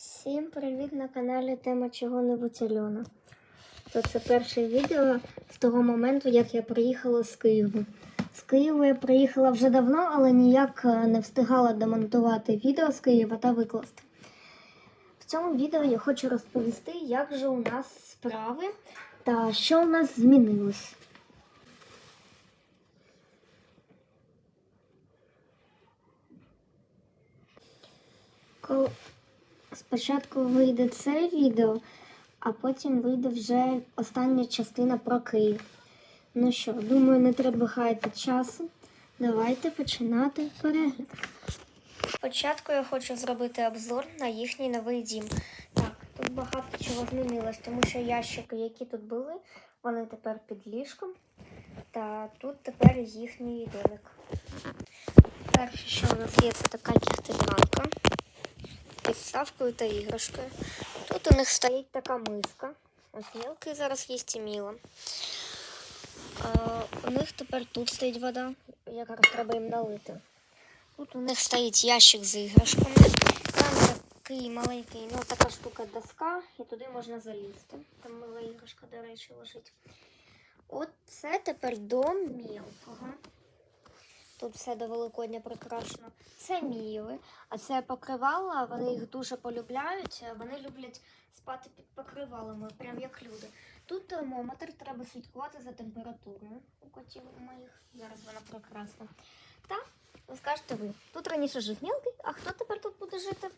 Всім привіт на каналі Тема чого-небудь Альона. То це перше відео з того моменту, як я приїхала з Києва. З Києва я приїхала вже давно, але ніяк е, не встигала демонтувати відео з Києва та викласти. В цьому відео я хочу розповісти, як же у нас справи та що у нас змінилось. Спочатку вийде це відео, а потім вийде вже остання частина про Київ. Ну що, думаю, не треба гаяти часу. Давайте починати перегляд. Спочатку я хочу зробити обзор на їхній новий дім. Так, тут багато чого змінилось, тому що ящики, які тут були, вони тепер під ліжком. Та тут тепер їхній домик. Перше, що у нас є, це така кіхтелянка підставкою та іграшкою. Тут у них стоїть така миска. Ось мілкий зараз їсть і міло. А, у них тепер тут стоїть вода, якраз треба їм налити. Тут у них стоїть ящик з іграшками. Там такий маленький, ну така штука доска, і туди можна залізти. Там мила іграшка, до речі, лежить. От це тепер дом мілкого. Тут все до Великодня прикрашено. Це міли, а це покривала. Вони їх дуже полюбляють. Вони люблять спати під покривалами, прям як люди. Тут термометр, треба слідкувати за температурою у котів моїх. Зараз вона прекрасна. Та ви скажете ви, тут раніше жив мілкий, а хто тепер тут буде жити?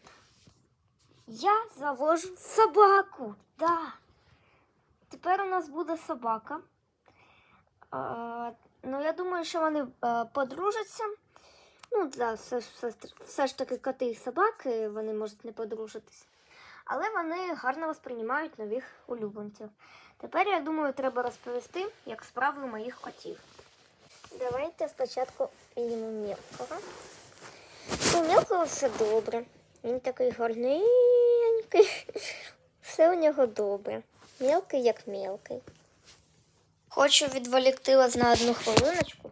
Я завожу собаку. Да. Тепер у нас буде собака. Ну, я думаю, що вони е, подружаться. Ну, да, все, все, все ж таки коти і собаки, вони можуть не подружитись. Але вони гарно восприймають нових улюбленців. Тепер, я думаю, треба розповісти, як справи моїх котів. Давайте спочатку візьмемо мілкого. У мілкого все добре. Він такий гарненький. Все у нього добре. Мілкий як мілкий. Хочу відволікти вас на одну хвилиночку.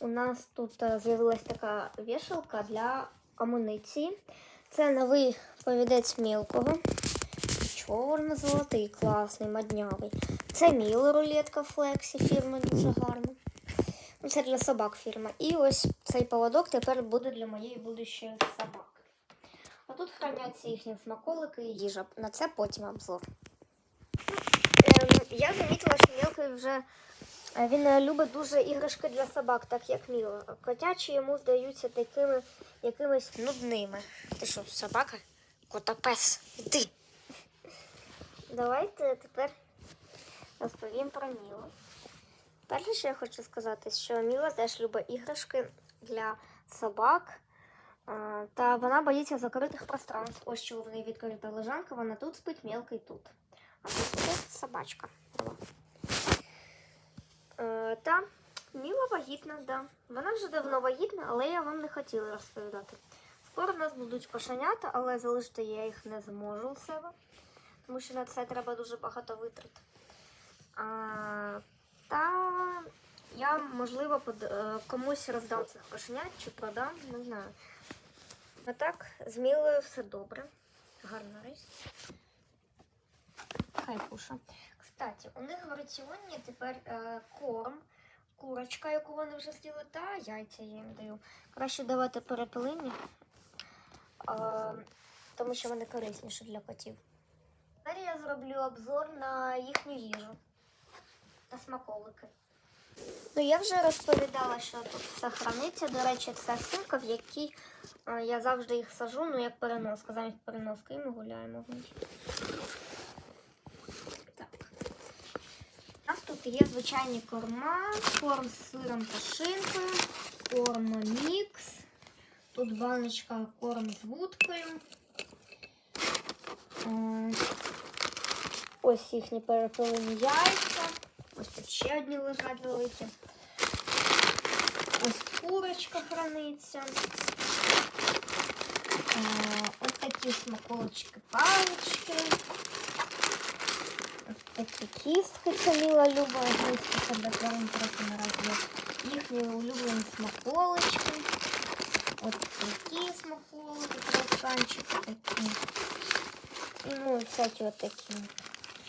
У нас тут е, з'явилась така вішалка для амуніції. Це новий повідець мілкого. Чорно-золотий, класний, маднявий. Це міла рулетка Флексі фірми дуже гарна. Ну, Це для собак фірма. І ось цей поводок тепер буде для моєї будущої собаки. А тут храняться їхні смаколики і їжа. На це потім обзор. Ем, я замітила, що вже е, він е, любить дуже іграшки для собак, так як Міла. Котячі йому здаються такими якимись нудними. Ти що, собака? Котопес, іди. Давайте тепер розповім про Мілу. Перше, що я хочу сказати, що Міла теж любить іграшки для собак. е, Та вона боїться закритих пространств. Ось чого в неї відкрита лежанка, вона тут спить, мілкий тут. А тут собачка. Е, та Міла вагітна, да. Вона вже давно вагітна, але я вам не хотіла розповідати. Скоро в нас будуть кошенята, але залишити я їх не зможу у себе, тому що на це треба дуже багато витрат. А, та я, можливо, под, е, комусь роздам цих кошенят чи продам, не знаю. А так, з Мілою все добре. Гарна рись. Хай куша. Кстати, у них в раціоні тепер е, корм, курочка, яку вони вже з'їли, та яйця я їм даю. Краще давати перепелині, е, тому що вони корисніші для котів. Тепер я зроблю обзор на їхню їжу та смаколики. Ну, я вже розповідала, що тут все храниться. До речі, це сумка, в якій е, я завжди їх сажу, ну як переноска, замість переноски, і ми гуляємо в ній. Так. Тут є звичайні корма, корм з сиром та шинкою, корм мікс. Тут баночка корм з вудкою. Е, Ось їхні перепилені яйця. Ось тут ще одні лежать великі. Ось курочка храниться. Е, Ось такі смаколочки палички. Ось такі кістки це Міла любить. Густі себе тварин трохи наразі. Їхні улюблені смаколочки. Ось такі смаколики, кроканчики такі. Ну, всякі отакі.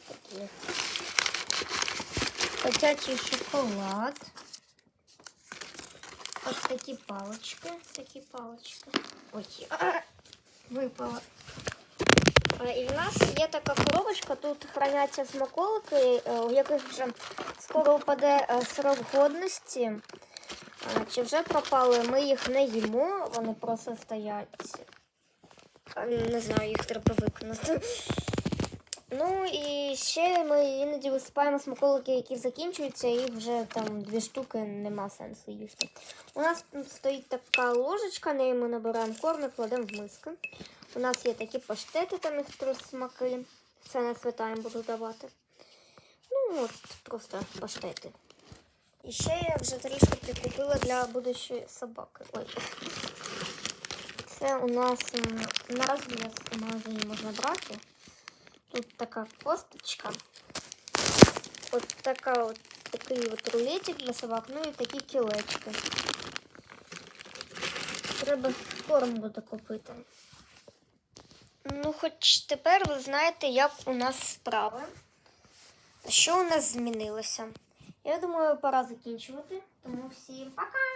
Такі. Котячий шоколад. Ось такі палички. Такі палички. Ой, а, випала. Е, І в нас є така коробочка, тут храняться смаколики, е, у яких вже скоро впаде е, срок годності. Е, Чи вже пропали, ми їх не їмо, вони просто стоять. Е, Не знаю, їх треба виконати. Ну і ще ми іноді висипаємо смаколики, які закінчуються, і вже там дві штуки нема сенсу їсти. У нас стоїть така ложечка, нею ми набираємо корм і кладемо в миски. У нас є такі паштети, там їх смаки. Це не святаєм буду давати. Ну, от просто паштети. І ще я вже трішки прикупила для будущої собаки. Ой. Це у нас на магазині можна брати. Тут така косточка. От така от такий от рулетик для собак, ну і такі кілечки. Треба корм буде купити. Ну, хоч тепер ви знаєте, як у нас справи. Що у нас змінилося? Я думаю, пора закінчувати. Тому всім пока!